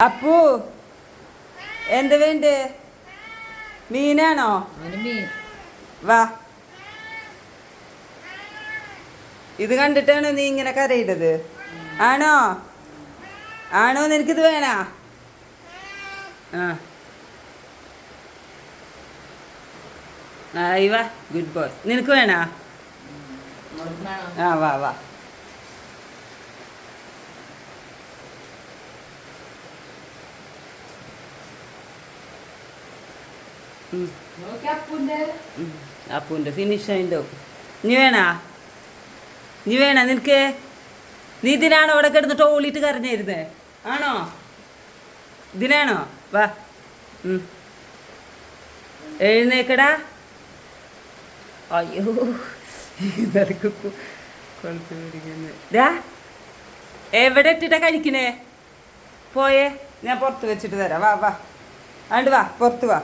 അപ്പു എന്ത് വേണ്ട? മീനാണോ? വാ. ഇത് കണ്ടിട്ടാണോ നീ ഇങ്ങനെ കരയിട്ടത് ആണോ? ആണോ നിനക്കിത് വേണ? ആ. ആയി വാ ഗുഡ് ബോയ് നിനക്ക് വേണോ. ആ വാ വാ. അപ്പുന്റെ ഫിനിഷ് ആയിട്ടോ നീ വേണാ? നീ വേണ നിനക്ക്? നീ ഇതിനാണോ അവിടെ കിടന്ന് ടോളിട്ട് കരഞ്ഞിരുന്നേ? ആണോ? ഇതിനാണോ? വാ. ഉം. എഴുന്നേക്കടാ. അയ്യോ എവിടെ ഇട്ടിട്ടാ കഴിക്കണേ? പോയേ. ഞാൻ പുറത്ത് വെച്ചിട്ട് തരാം. വാ വാ. അണ്ട് വാ പുറത്ത് വാ.